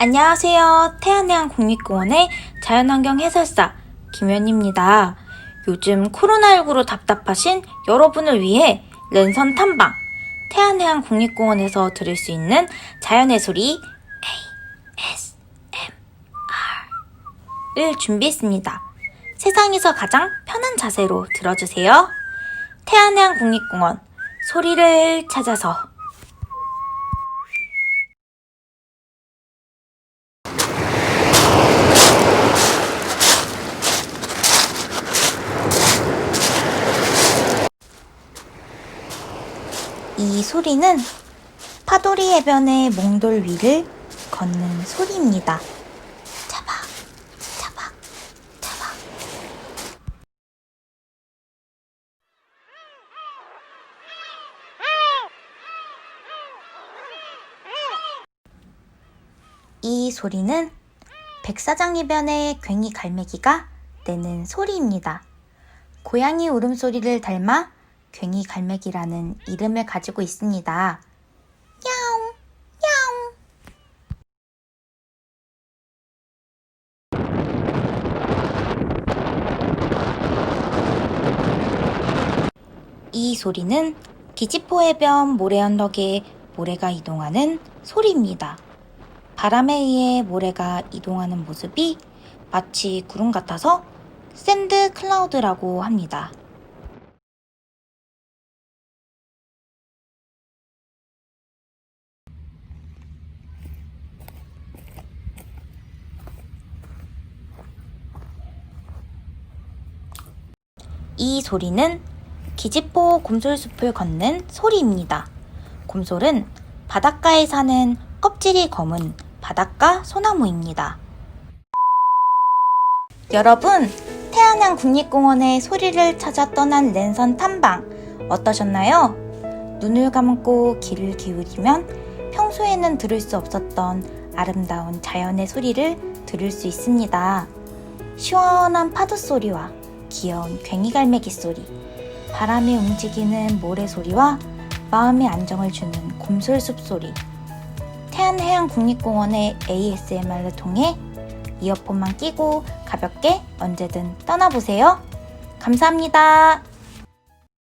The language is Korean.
안녕하세요. 태안해안 국립공원의 자연환경 해설사 김현입니다. 요즘 코로나19로 답답하신 여러분을 위해 랜선 탐방 태안해안 국립공원에서 들을 수 있는 자연의 소리 ASMR을 준비했습니다. 세상에서 가장 편한 자세로 들어주세요. 태안해안 국립공원 소리를 찾아서 이 소리는 파도리 해변의 몽돌 위를 걷는 소리입니다. 이 소리는 백사장 해변의 괭이 갈매기가 내는 소리입니다. 고양이 울음소리를 닮아 괭이 갈매기라는 이름을 가지고 있습니다. 야옹, 야옹. 이 소리는 기지포 해변 모래 언덕에 모래가 이동하는 소리입니다. 바람에 의해 모래가 이동하는 모습이 마치 구름 같아서 샌드 클라우드라고 합니다. 이 소리는 기지포 곰솔숲을 걷는 소리입니다. 곰솔은 바닷가에 사는 껍질이 검은 바닷가 소나무입니다. 여러분, 태안양 국립공원의 소리를 찾아 떠난 랜선 탐방 어떠셨나요? 눈을 감고 귀를 기울이면 평소에는 들을 수 없었던 아름다운 자연의 소리를 들을 수 있습니다. 시원한 파도 소리와 귀여운 괭이 갈매기 소리, 바람이 움직이는 모래 소리와 마음의 안정을 주는 곰솔숲 소리, 태안해양국립공원의 ASMR을 통해 이어폰만 끼고 가볍게 언제든 떠나보세요. 감사합니다.